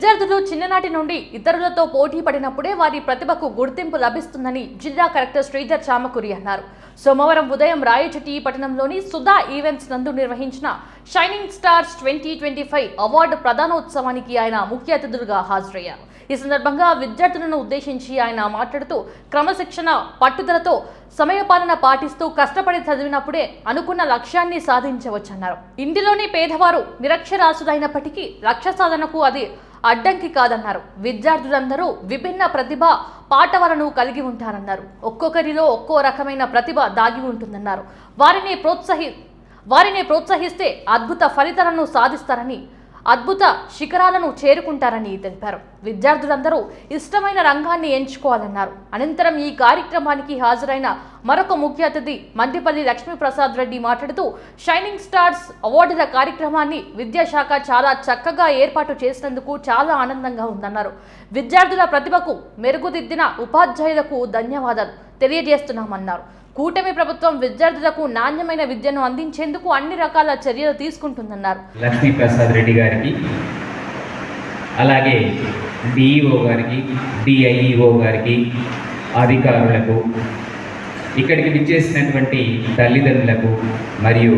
విద్యార్థులు చిన్ననాటి నుండి ఇతరులతో పోటీ పడినప్పుడే వారి ప్రతిభకు గుర్తింపు లభిస్తుందని జిల్లా కలెక్టర్ శ్రీధర్ చామకురి అన్నారు. సోమవారం ఉదయం రాయచటి పట్టణంలోని సుధా ఈవెంట్స్ నందు నిర్వహించిన shining stars twenty twenty five award ప్రధానోత్సవానికి ఆయన ముఖ్య అతిథులుగా హాజరయ్యారు. ఈ సందర్భంగా విద్యార్థులను ఉద్దేశించి ఆయన మాట్లాడుతూ క్రమశిక్షణ పట్టుదలతో సమయపాలన పాటిస్తూ కష్టపడి చదివినప్పుడే అనుకున్న లక్ష్యాన్ని సాధించవచ్చన్నారు. ఇంటిలోని పేదవారు నిరక్షరాస్యులైనప్పటికీ లక్ష్య సాధనకు అది అడ్డంకి కాదన్నారు. విద్యార్థులందరూ విభిన్న ప్రతిభ పాటవలను కలిగి ఉంటారన్నారు. ఒక్కొక్కరిలో ఒక్కో రకమైన ప్రతిభ దాగి ఉంటుందన్నారు. వారిని ప్రోత్సహి వారిని ప్రోత్సహిస్తే అద్భుత ఫలితాలను సాధిస్తారని అద్భుత శిఖరాలను చేరుకుంటారని తెలిపారు. విద్యార్థులందరూ ఇష్టమైన రంగాన్ని ఎంచుకోవాలన్నారు. అనంతరం ఈ కార్యక్రమానికి హాజరైన మరొక ముఖ్య అతిథి మండిపల్లి లక్ష్మీప్రసాద్ రెడ్డి మాట్లాడుతూ షైనింగ్ స్టార్స్ అవార్డుల కార్యక్రమాన్ని విద్యాశాఖ చాలా చక్కగా ఏర్పాటు చేసినందుకు చాలా ఆనందంగా ఉందన్నారు. విద్యార్థుల ప్రతిభకు మెరుగుదిద్దిన ఉపాధ్యాయులకు ధన్యవాదాలు తెలియజేస్తున్నామన్నారు. కూటమి ప్రభుత్వం విద్యార్థులకు నాణ్యమైన విద్యను అందించేందుకు అన్ని రకాల చర్యలు తీసుకుంటుందన్నారు. లక్ష్మీ ప్రసాద్ రెడ్డి గారికి అలాగే డిఈఓ గారికి డిఐఈఓ గారికి అధికారులకు ఇక్కడికి విచ్చేసినటువంటి తల్లిదండ్రులకు మరియు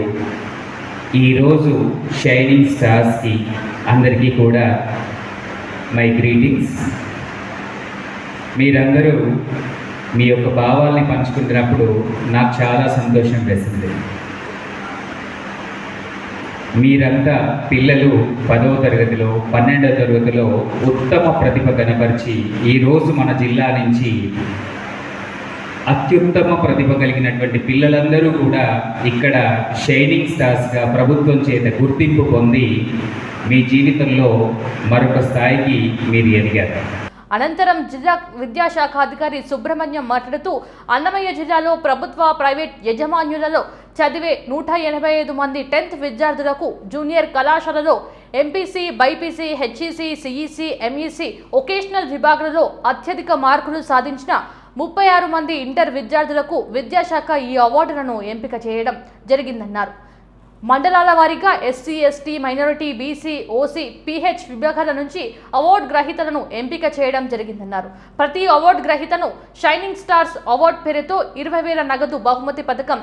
ఈరోజు షైనింగ్ స్టార్స్కి అందరికీ కూడా మై గ్రీటింగ్స్ మీరందరూ మీ యొక్క భావాల్ని పంచుకుంటున్నప్పుడు నాకు చాలా సంతోషం వేసింది. మీరంతా పిల్లలు పదవ తరగతిలో పన్నెండవ తరగతిలో ఉత్తమ ప్రతిభ కనపరిచి ఈరోజు మన జిల్లా నుంచి అత్యుత్తమ ప్రతిభ కలిగినటువంటి పిల్లలందరూ కూడా ఇక్కడ షైనింగ్ స్టార్స్గా ప్రభుత్వం చేత గుర్తింపు పొంది మీ జీవితంలో మరొక స్థాయికి మీరు ఎదిగారు. అనంతరం జిల్లా విద్యాశాఖ అధికారి సుబ్రహ్మణ్యం మాట్లాడుతూ అన్నమయ్య జిల్లాలో ప్రభుత్వ ప్రైవేట్ యజమాన్యులలో చదివే నూట ఎనభై ఐదు మంది టెన్త్ విద్యార్థులకు జూనియర్ కళాశాలలో MPC BiPC HEC CEC MEC vocational విభాగాలలో అత్యధిక మార్కులు సాధించిన ముప్పై ఆరు మంది ఇంటర్ విద్యార్థులకు విద్యాశాఖ ఈ అవార్డులను ఎంపిక చేయడం జరిగిందన్నారు. మండలాల వారీగా SC ST minority BC OC PH విభాగాల నుంచి అవార్డు గ్రహీతలను ఎంపిక చేయడం జరిగిందన్నారు. ప్రతి అవార్డు గ్రహీతను షైనింగ్ స్టార్స్ అవార్డు పేరుతో ఇరవై వేల నగదు బహుమతి పథకం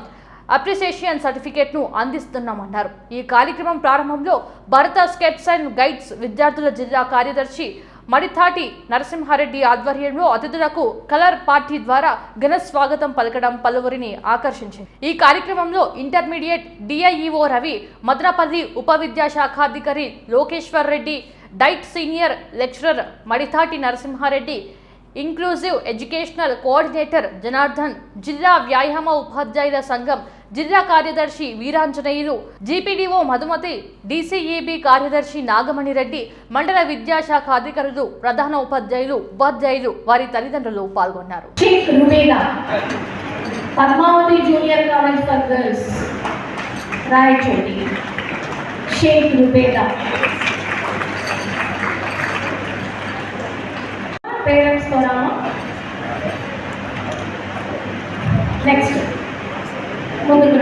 అప్రిసియేషన్ సర్టిఫికేట్ను అందిస్తున్నామన్నారు. ఈ కార్యక్రమం ప్రారంభంలో భరత స్కెట్స్ అండ్ గైడ్స్ విద్యార్థుల జిల్లా కార్యదర్శి మడితాటి నరసింహారెడ్డి ఆధ్వర్యంలో అతిథులకు కలర్ పార్టీ ద్వారా ఘన స్వాగతం పలకడం పలువురిని ఆకర్షించింది. ఈ కార్యక్రమంలో ఇంటర్మీడియట్ డిఐఈఓ రవి మద్రపల్లి ఉప విద్యాశాఖాధికారి Lokeshwar Reddy DIET senior lecturer Maditati Narasimha Reddy inclusive educational coordinator Janardhan జిల్లా వ్యాయామ ఉపాధ్యాయుల సంఘం జిల్లా కార్యదర్శి వీరాంజనేయులు జీపీడీఓ మధుమతి డీసీఈబీ కార్యదర్శి నాగమణి రెడ్డి మండల విద్యాశాఖ అధికారులు ప్రధాన ఉపాధ్యాయులు ఉపాధ్యాయులు వారి తల్లిదండ్రులు పాల్గొన్నారు. Sheikh Rubeda,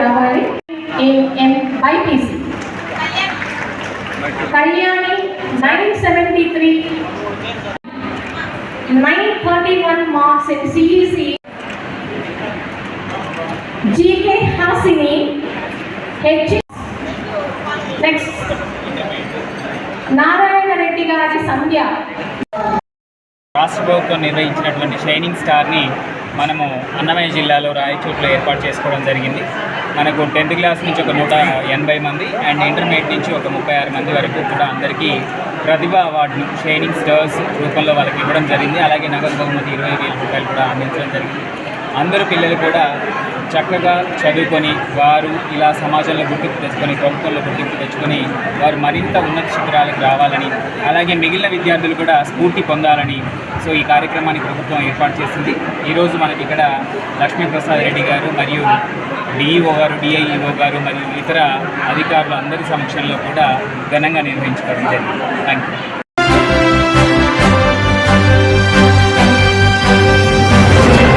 రావాలి. M Kalyani nine seventy three. 931 marks in CEC. GK Hasini. H. Next. Narayana Reddy గారి సంధ్య. రాష్ట్ర ప్రభుత్వం నిర్వహించినటువంటి షైనింగ్ స్టార్ని మనము అన్నమయ్య జిల్లాలో రాయచోట్లో ఏర్పాటు చేసుకోవడం జరిగింది. మనకు టెన్త్ క్లాస్ నుంచి ఒక నూట ఎనభై మంది అండ్ ఇంటర్మీడియట్ నుంచి ఒక ముప్పై ఆరు మంది వరకు కూడా అందరికీ ప్రతిభ అవార్డును షైనింగ్ స్టార్స్ రూపంలో వాళ్ళకి ఇవ్వడం జరిగింది. అలాగే నగదు బహుమతి ఇరవై వేల రూపాయలు కూడా అందించడం జరిగింది. అందరూ పిల్లలు కూడా చక్కగా చదువుకొని వారు ఇలా సమాజంలో గుర్తింపు తెచ్చుకొని ప్రభుత్వంలో గుర్తింపు తెచ్చుకొని వారు మరింత ఉన్నత శిఖరాలకు రావాలని అలాగే మిగిలిన విద్యార్థులు కూడా స్ఫూర్తి పొందాలని సో ఈ కార్యక్రమాన్ని ప్రభుత్వం ఏర్పాటు చేసింది. ఈరోజు మనకి ఇక్కడ లక్ష్మీప్రసాద్ రెడ్డి గారు మరియు డిఈఓ గారు డిఐఈఓ గారు మరియు ఇతర అధికారులు అందరి సమక్షంలో కూడా ఘనంగా నిర్వహించుకోవడం జరిగింది. Thank you